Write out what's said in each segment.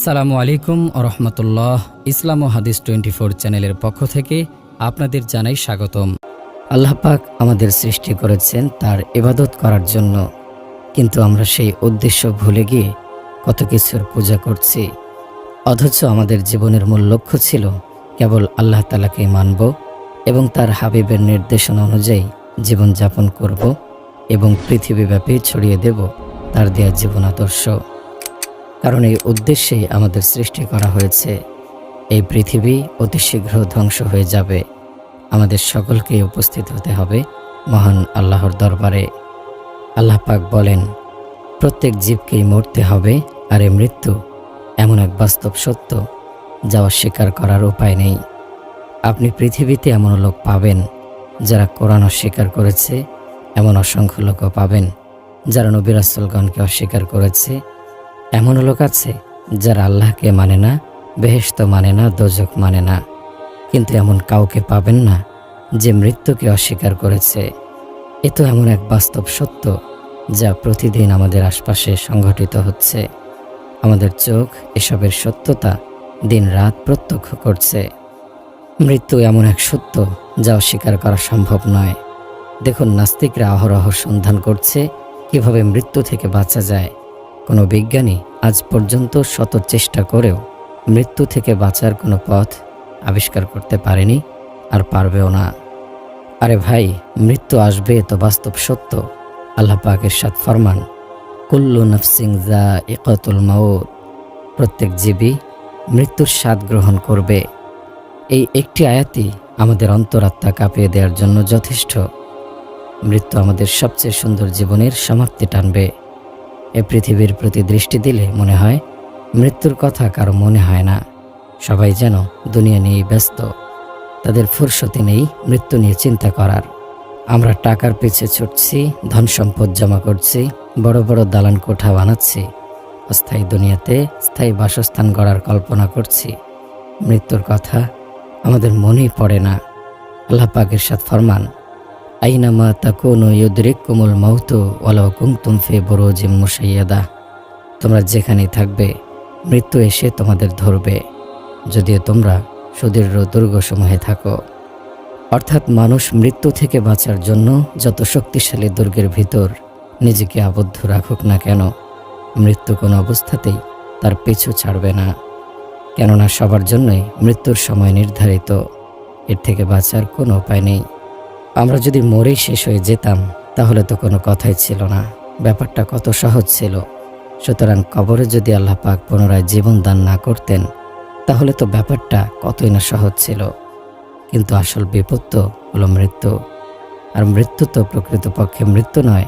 সালামু আলাইকুম রহমতুল্লাহ। ইসলাম ও হাদিস টোয়েন্টি ফোর চ্যানেলের পক্ষ থেকে আপনাদের জানাই স্বাগতম। আল্লাহ পাক আমাদের সৃষ্টি করেছেন তার ইবাদত করার জন্য। কিন্তু আমরা সেই উদ্দেশ্য ভুলে গিয়ে কত কিছুর পূজা করছি। অথচ আমাদের জীবনের মূল লক্ষ্য ছিল কেবল আল্লাহ তালাকে মানব এবং তার হাবিবের নির্দেশনা অনুযায়ী জীবনযাপন করব এবং পৃথিবীব্যাপী ছড়িয়ে দেব তার দেয়া জীবন আদর্শ। কারণ এই উদ্দেশ্যেই আমাদের সৃষ্টি করা হয়েছে। এই পৃথিবী অতি শীঘ্র ধ্বংস হয়ে যাবে। আমাদের সকলকেই উপস্থিত হতে হবে মহান আল্লাহর দরবারে। আল্লাহ পাক বলেন, প্রত্যেক জীবকেই মরতে হবে আর এ মৃত্যু এমন এক বাস্তব সত্য যা অস্বীকার করার উপায় নেই। আপনি পৃথিবীতে এমন লোক পাবেন যারা কোরআন অস্বীকার করেছে, এমন অসংখ্য লোকও পাবেন যারা নবিরাসুলগণকে অস্বীকার করেছে এমন লোক আছে যারা আল্লাহকে মানে না বেহেস্ত মানে না, দোজক মানে না। কিন্তু এমন কাউকে পাবেন না যে মৃত্যুকে অস্বীকার করেছে। এ তো এমন এক বাস্তব সত্য যা প্রতিদিন আমাদের আশপাশে সংঘটিত হচ্ছে। আমাদের চোখ এসবের সত্যতা দিন রাত প্রত্যক্ষ করছে। মৃত্যু এমন এক সত্য যা অস্বীকার করা সম্ভব নয়। দেখুন, নাস্তিকরা অহরহ সন্ধান করছে কীভাবে মৃত্যু থেকে বাঁচা যায়। কোনো বিজ্ঞানী আজ পর্যন্ত শত চেষ্টা করেও মৃত্যু থেকে বাঁচার কোনো পথ আবিষ্কার করতে পারেনি আর পারবেও না। আরে ভাই, মৃত্যু আসবে তো বাস্তব সত্য। আল্লাহ পাকের সাথ ফরমান, কুল্লু নফসিং জা ইকতুল মাউত। প্রত্যেক জীবী মৃত্যুর স্বাদ গ্রহণ করবে। এই একটি আয়াতই আমাদের অন্তরাত্মা কাঁপিয়ে দেওয়ার জন্য যথেষ্ট। মৃত্যু আমাদের সবচেয়ে সুন্দর জীবনের সমাপ্তি টানবে। এ পৃথিবীর প্রতি দৃষ্টি দিলে মনে হয়, মৃত্যুর কথা কারও মনে হয় না। সবাই যেন দুনিয়া নিয়েই ব্যস্ত। তাদের ফুরসতি নেই মৃত্যু নিয়ে চিন্তা করার। আমরা টাকার পিছে ছুটছি, ধন সম্পদ জমা করছি, বড় বড় দালান কোঠা বানাচ্ছি, অস্থায়ী দুনিয়াতে স্থায়ী বাসস্থান গড়ার কল্পনা করছি। মৃত্যুর কথা আমাদের মনেই পড়ে না। আল্লাহ পাকের সাথ ফরমান। আইনামা তাকুনু ইউদরিকুমুল মাউতু ওয়ালাউ কুনতুম ফি বুরুজিম মুশাইয়াদা তোমরা যেখানেই থাকবে, মৃত্যু এসে তোমাদের ধরবে। যদিও তোমরা সুদীর্ঘ দুর্গসমূহে থাকো। অর্থাৎ মানুষ মৃত্যু থেকে বাঁচার জন্য যত শক্তিশালী দুর্গের ভিতর নিজেকে আবদ্ধ রাখুক না কেন, মৃত্যু কোনো অবস্থাতেই তার পিছু ছাড়বে না। কেননা সবার জন্যই মৃত্যুর সময় নির্ধারিত। এর থেকে বাঁচার কোনো উপায় নেই। আমরা যদি মরেই শেষ হয়ে যেতাম, তাহলে তো কোনো কথাই ছিল না। ব্যাপারটা কত সহজ ছিল। সুতরাং কবরে যদি আল্লাহ পাক পুনরায় জীবন দান না করতেন, তাহলে তো ব্যাপারটা কতই না সহজ ছিল। কিন্তু আসল বিপদ তো হলো মৃত্যু। আর মৃত্যু তো প্রকৃতপক্ষে মৃত্যু নয়।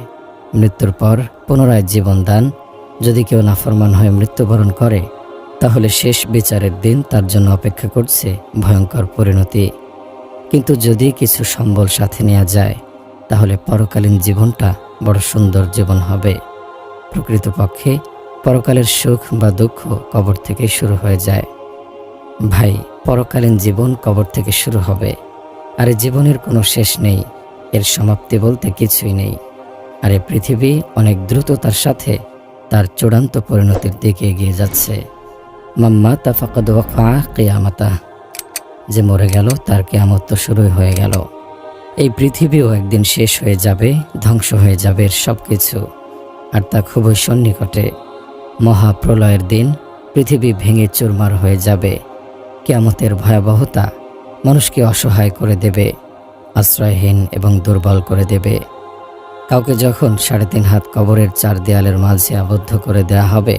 মৃত্যুর পর পুনরায় জীবন দান। যদি কেউ নাফরমান হয়ে মৃত্যুবরণ করে, তাহলে শেষ বিচারের দিন তার জন্য অপেক্ষা করছে ভয়ঙ্কর পরিণতি। কিন্তু যদি কিছু সম্বল সাথে নেওয়া যায়, তাহলে পরকালীন জীবনটা বড় সুন্দর জীবন হবে। প্রকৃতপক্ষে পরকালের সুখ বা দুঃখ কবর থেকে শুরু হয়ে যায়। ভাই, পরকালীন জীবন কবর থেকে শুরু হবে। আর জীবনের কোনো শেষ নেই, এর সমাপ্তি বলতে কিছুই নেই। আর এ পৃথিবী অনেক দ্রুততার সাথে তার চূড়ান্ত পরিণতির দিকে এগিয়ে যাচ্ছে। মাম্মা তা ফাকাদ ওয়াফা কেয়ামাতা। যে মরে গেল, তার কেয়ামত তো শুরুই হয়ে গেল। এই পৃথিবীও একদিন শেষ হয়ে যাবে, ধ্বংস হয়ে যাবে সব কিছু আর তা খুবই সন্নিকটে। মহাপ্রলয়ের দিন, পৃথিবী ভেঙে চুরমার হয়ে যাবে। কেয়ামতের ভয়াবহতা মানুষকে অসহায় করে দেবে, আশ্রয়হীন এবং দুর্বল করে দেবে। কাউকে যখন সাড়ে তিন হাত কবরের চার দেয়ালের মাঝে আবদ্ধ করে দেয়া হবে,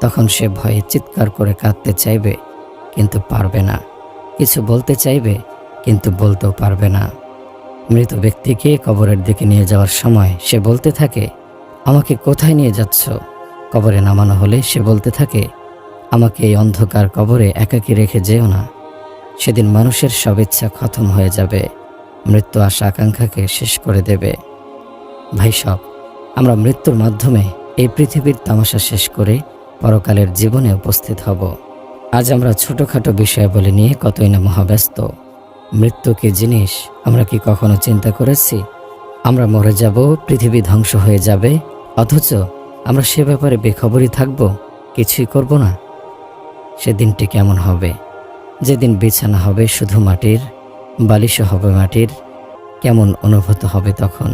তখন সে ভয়ে চিৎকার করে কাঁদতে চাইবে, কিন্তু পারবে না। কিছু বলতে চাইবে, কিন্তু বলতেও পারবে না। মৃত ব্যক্তিকে কবরের দিকে নিয়ে যাওয়ার সময় সে বলতে থাকে, আমাকে কোথায় নিয়ে যাচ্ছ? কবরে নামানো হলে সে বলতে থাকে, আমাকে এই অন্ধকার কবরে একাকী রেখে যেও না। সেদিন মানুষের সব ইচ্ছা খতম হয়ে যাবে। মৃত্যু আশা আকাঙ্ক্ষাকে শেষ করে দেবে। ভাই সব, আমরা মৃত্যুর মাধ্যমে এই পৃথিবীর তামাশা শেষ করে পরকালের জীবনে উপস্থিত হব। আজ আমরা ছোটোখাটো বিষয়াবলী নিয়ে কতই না মহাব্যস্ত। মৃত্যু কি জিনিস আমরা কি কখনো চিন্তা করেছি? আমরা মরে যাব, পৃথিবী ধ্বংস হয়ে যাবে, অথচ আমরা সে ব্যাপারে বেখবরই থাকব, কিছুই করব না। সেদিনটি কেমন হবে? যেদিন বিছানা হবে শুধু মাটির বালিশও হবে মাটির, কেমন অনুভূত হবে তখন?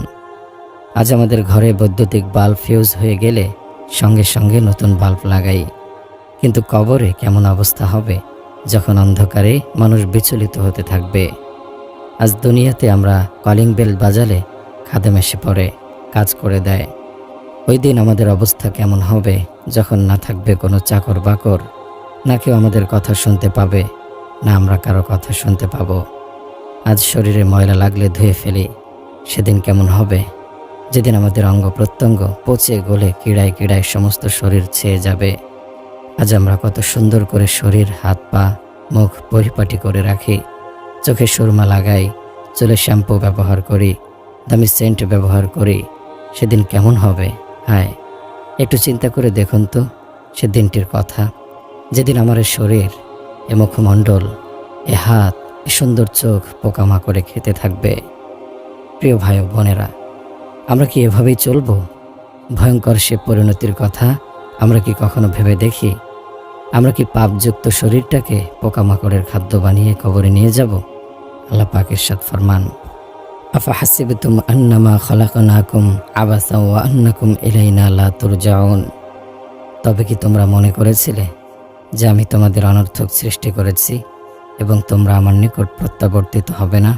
আজ আমাদের ঘরে বৈদ্যুতিক বাল্ব ফিউজ হয়ে গেলে সঙ্গে সঙ্গে নতুন বাল্ব লাগাই। কিন্তু কবরে কেমন অবস্থা হবে যখন অন্ধকারে মানুষ বিচলিত হতে থাকবে? আজ দুনিয়াতে আমরা কলিং বেল বাজালে খাদেম এসে পড়ে, কাজ করে দেয়। ওই দিন আমাদের অবস্থা কেমন হবে যখন না থাকবে কোনো চাকর বাকর, না কেউ আমাদের কথা শুনতে পাবে, না আমরা কারও কথা শুনতে পাবো। আজ শরীরে ময়লা লাগলে ধুয়ে ফেলি, সেদিন কেমন হবে? যেদিন আমাদের অঙ্গ প্রত্যঙ্গ পচে গলে, কিড়ায় কিড়ায় সমস্ত শরীর ছেয়ে যাবে। আজ আমরা কত সুন্দর করে শরীর, হাত, পা, মুখ পরিপাটি করে রাখি। চোখে সুরমা লাগাই, চুলে শ্যাম্পু ব্যবহার করি, দামি সেন্ট ব্যবহার করি। সেদিন কেমন হবে? হায়, একটু চিন্তা করে দেখুন তো, সে দিনটির কথা। যেদিন আমার শরীর, এ মুখমণ্ডল, এ হাত, এ সুন্দর চোখ পোকামা করে খেতে থাকবে। প্রিয় ভাই বোনেরা, আমরা কি এভাবেই চলবো? ভয়ঙ্কর সে পরিণতির কথা আমরা কি কখনো ভেবে দেখি? আমরা কি পাপযুক্ত শরীরটাকে পোকামাকড়ের খাদ্য বানিয়ে কবরে নিয়ে যাব? আল্লাহ পাকের সাথ ফরমান। আফা হাসিবতুম আন্নামা খলাকনাকুম আবাসা ওয়া আন্নাকুম ইলাইনা লা তুরজাউন। তবে কি তোমরা মনে করেছিলে যে আমি তোমাদের অনর্থক সৃষ্টি করেছি এবং তোমরা আমার নিকট প্রত্যাবর্তিত হবে না?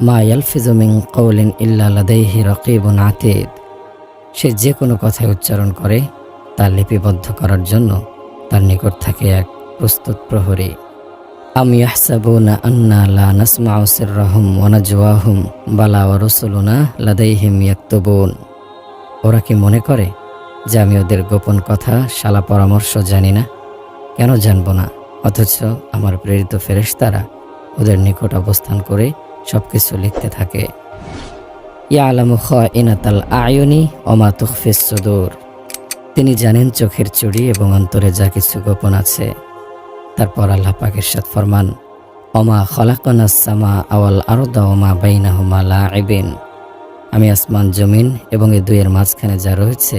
মা ইয়ালফিজু মিন কওলিন ইল্লা লাদাইহি রাকিবুন সে যে কোনো কথায় উচ্চারণ করে তা লিপিবদ্ধ করার জন্য তার নিকট থাকে এক প্রস্তুত প্রহরী। আম ইয়াহসাবুনা আন্না লা নাসমাউ সিররাহুম ওয়া নাজওয়াহুম, বালা ওয়া রাসূলুনা লাদাইহিম ইয়াকতুবুন। ওরা কি মনে করে যে আমি ওদের গোপন কথা, শালা পরামর্শ জানি না? কেন জানব না? অথচ আমার প্রেরিত ফেরেশতারা ওদের নিকট অবস্থান করে সব কিছু লিখতে থাকে। ইয়া আলামু খ ইনাতাল আয়নি অমা তুখফিস তিনি জানেন চোখের চুড়ি এবং অন্তরে যা কিছু গোপন আছে। তারপর আল্লাহ পাকের সাথ ফরমান অমা খলাকনা সামা আওয়াল আরদা ওমা বাইনাহুমা লাইবিন আমি আসমান, জমিন এবং এই দুইয়ের মাঝখানে যা রয়েছে,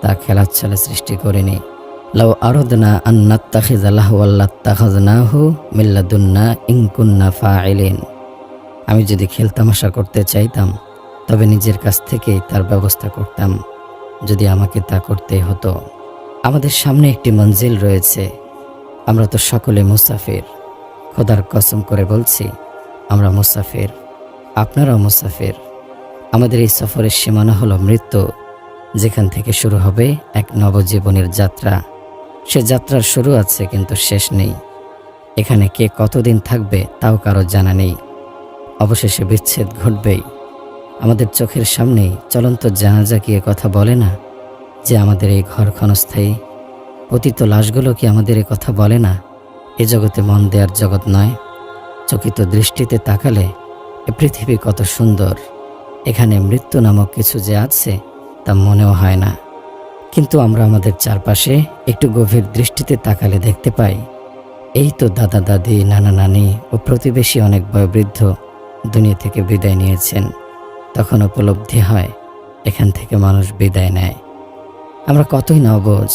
তা খেলার ছলে সৃষ্টি করিনি। লাউ আরদনা আন্নাত্তাখিজ আল্লাহ আল্লাত্তাখাজনাহু মিল্লাদুন্না ইনকুন্না ফাইলিন আমি যদি খেলতামাশা করতে চাইতাম, তবে নিজের কাছ থেকেই তার ব্যবস্থা করতাম। যদি আমাকে তা করতে হতো, আমাদের সামনে একটি মঞ্জিল রয়েছে। আমরা তো সকলে মুসাফির। খোদার কসম করে বলছি, আমরা মুসাফির। আপনারাও মুসাফির। আমাদের এই সফরের সীমানা হলো মৃত্যু। যেখান থেকে শুরু হবে এক নবজীবনের যাত্রা। সে যাত্রার শুরু আছে কিন্তু শেষ নেই। এখানে কে কতদিন থাকবে তাও কারও জানা নেই। অবশেষে বিচ্ছেদ ঘটবেই। আমাদের চোখের সামনেই চলন্ত কি এ কথা বলে না যে আমাদের এই ঘর ক্ষণস্থায়ী? পতিত লাশগুলো কি আমাদের এ কথা বলে না? এ জগতে মন দেয়ার জগৎ নয়। চকিত দৃষ্টিতে তাকালে এ পৃথিবী কত সুন্দর। এখানে মৃত্যু নামক কিছু যে আছে তা মনেও হয় না। কিন্তু আমরা আমাদের চারপাশে একটু গভীর দৃষ্টিতে তাকালে দেখতে পাই। এই তো দাদা দাদি নানা নানি ও প্রতিবেশী অনেক বয়োবৃদ্ধ দুনিয়া থেকে বিদায় নিয়েছেন। তখন উপলব্ধি হয়, এখান থেকে মানুষ বিদায় নেয়। আমরা কতই না অবোঝ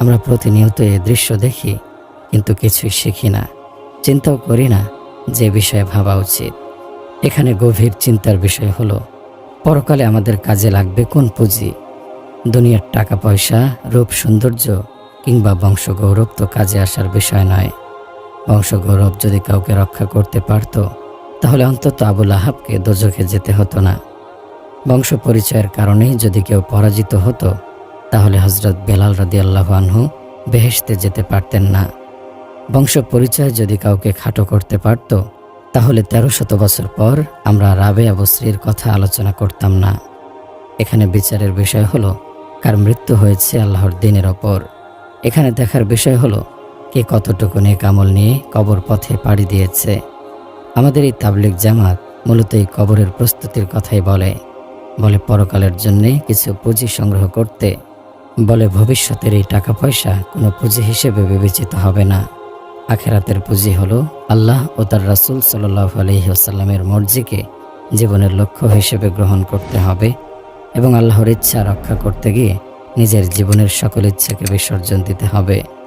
আমরা প্রতিনিয়ত এ দৃশ্য দেখি, কিন্তু কিছুই শিখি না, চিন্তাও করি না যে বিষয়ে ভাবা উচিত। এখানে গভীর চিন্তার বিষয় হলো, পরকালে আমাদের কাজে লাগবে কোন পুঁজি? দুনিয়ার টাকা, পয়সা, রূপ, সৌন্দর্য কিংবা বংশগৌরব তো কাজে আসার বিষয় নয়। বংশগৌরব যদি কাউকে রক্ষা করতে পারত তাহলে অন্তত আবুল আহাবকে দোজখে যেতে হতো না। বংশ পরিচয়ের কারণেই যদি কেউ পরাজিত হতো, তাহলে হজরত বেলাল রাদি আনহু বেহেশতে যেতে পারতেন না। বংশ পরিচয় যদি কাউকে খাটো করতে পারত, তাহলে তেরো শত বছর পর আমরা রাবে আবশ্রীর কথা আলোচনা করতাম না। এখানে বিচারের বিষয় হলো, কার মৃত্যু হয়েছে আল্লাহর দিনের ওপর। এখানে দেখার বিষয় হলো, কে কতটুকু নেক আমল নিয়ে কবর পথে পাড়ি দিয়েছে। আমাদের এই তাবলিক জামাত মূলত এই কবরের প্রস্তুতির কথাই বলে। বলে পরকালের জন্যে কিছু পুঁজি সংগ্রহ করতে। বলে ভবিষ্যতের এই টাকা পয়সা কোনো পুঁজি হিসেবে বিবেচিত হবে না। আখেরাতের পুঁজি হলো আল্লাহ ও তার রাসুল সাল্লাহ আলহিহাসাল্লামের মর্জিকে জীবনের লক্ষ্য হিসেবে গ্রহণ করতে হবে এবং আল্লাহর ইচ্ছা রক্ষা করতে গিয়ে নিজের জীবনের সকল ইচ্ছাকে বিসর্জন দিতে হবে।